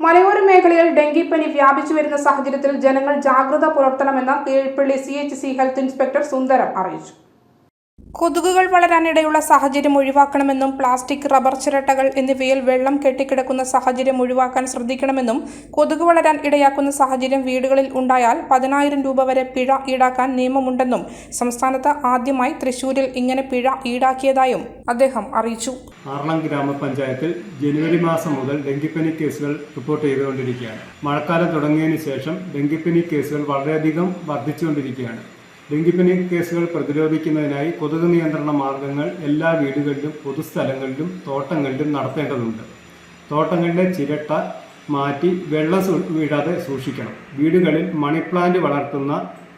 മലയോര മേഖലയിൽ ഡെങ്കിപ്പനി വ്യാപിച്ചു വരുന്ന സാഹചര്യത്തിൽ ജനങ്ങൾ ജാഗ്രത പുലർത്തണമെന്ന് Keezhpally C H C health inspector Sundaram അറിയിച്ചു. കൊതുകുകൾ വളരാനിടയുള്ള സാഹചര്യം ഒഴിവാക്കണമെന്നും പ്ലാസ്റ്റിക് റബ്ബർ ചിരട്ടകൾ എന്നിവയിൽ വെള്ളം കെട്ടിക്കിടക്കുന്ന സാഹചര്യം ഒഴിവാക്കാൻ ശ്രദ്ധിക്കണമെന്നും കൊതുക് വളരാൻ ഇടയാക്കുന്ന സാഹചര്യം വീടുകളിൽ ഉണ്ടായാൽ പതിനായിരം രൂപ വരെ പിഴ ഈടാക്കാൻ നിയമമുണ്ടെന്നും സംസ്ഥാനത്ത് ആദ്യമായി തൃശൂരിൽ ഇങ്ങനെ പിഴ ഈടാക്കിയതായും അദ്ദേഹം അറിയിച്ചു. ആറളം ഗ്രാമപഞ്ചായത്തിൽ ജനുവരി മാസം മുതൽ ഡെങ്കിപ്പനി കേസുകൾ റിപ്പോർട്ട് ചെയ്തുകൊണ്ടിരിക്കുകയാണ്. മഴക്കാലം തുടങ്ങിയതിന് ശേഷം ഡെങ്കിപ്പനി കേസുകൾ വളരെയധികം വർദ്ധിച്ചുകൊണ്ടിരിക്കുകയാണ്. ഡെങ്കിപ്പനി കേസുകൾ പ്രതിരോധിക്കുന്നതിനായി കൊതുക് നിയന്ത്രണ മാർഗങ്ങൾ എല്ലാ വീടുകളിലും പൊതുസ്ഥലങ്ങളിലും തോട്ടങ്ങളിലും നടത്തേണ്ടതുണ്ട്. തോട്ടങ്ങളിലെ ചിരട്ട മാറ്റി വെള്ളം വീഴാതെ സൂക്ഷിക്കണം. വീടുകളിൽ മണി പ്ലാന്റ് വളർത്തുന്ന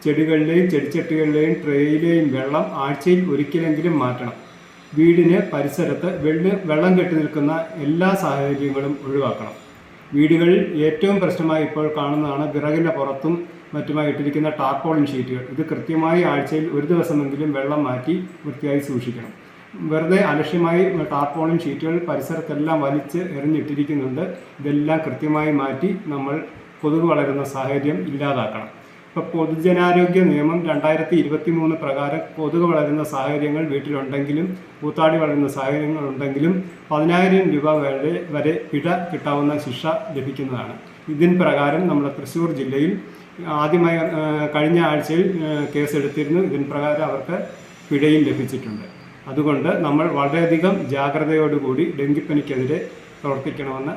ചെടികളിലെയും ചെടിച്ചട്ടികളിലെയും ട്രേയിലെയും വെള്ളം ആഴ്ചയിൽ ഒരിക്കലെങ്കിലും മാറ്റണം. വീടിന് പരിസരത്ത് വെള്ളം വെള്ളം കെട്ടി നിൽക്കുന്ന എല്ലാ സാഹചര്യങ്ങളും ഒഴിവാക്കണം. വീടുകളിൽ ഏറ്റവും പ്രശ്നമായി ഇപ്പോൾ കാണുന്നതാണ് വിറകിന്റെ പുറത്തും മറ്റുമായി ഇട്ടിരിക്കുന്ന ടാർപോളിൻ ഷീറ്റുകൾ. ഇത് കൃത്യമായി ആഴ്ചയിൽ ഒരു ദിവസമെങ്കിലും വെള്ളം മാറ്റി വൃത്തിയായി സൂക്ഷിക്കണം. വെറുതെ അലക്ഷ്യമായി ടാർപോളിൻ ഷീറ്റുകൾ പരിസരത്തെല്ലാം വലിച്ച് എറിഞ്ഞിട്ടിരിക്കുന്നുണ്ട്. ഇതെല്ലാം കൃത്യമായി മാറ്റി നമ്മൾ കൊതുക് വളരുന്ന സാഹചര്യം ഇല്ലാതാക്കണം. ഇപ്പോൾ പൊതുജനാരോഗ്യ നിയമം രണ്ടായിരത്തി ഇരുപത്തി മൂന്ന് പ്രകാരം കൊതുക് വളരുന്ന സാഹചര്യങ്ങൾ വീട്ടിലുണ്ടെങ്കിലും കൂത്താടി വളരുന്ന സാഹചര്യങ്ങൾ ഉണ്ടെങ്കിലും പതിനായിരം രൂപ വരെ വരെ പിഴ കിട്ടാവുന്ന ശിക്ഷ ലഭിക്കുന്നതാണ്. ഇതിൻ പ്രകാരം നമ്മുടെ തൃശ്ശൂർ ജില്ലയിൽ ആദ്യമായി കഴിഞ്ഞ ആഴ്ചയിൽ കേസെടുത്തിരുന്നു. ഇതിൻ പ്രകാരം അവർക്ക് പിഴയും ലഭിച്ചിട്ടുണ്ട്. അതുകൊണ്ട് നമ്മൾ വളരെയധികം ജാഗ്രതയോടുകൂടി ഡെങ്കിപ്പനിക്കെതിരെ പ്രവർത്തിക്കണമെന്ന്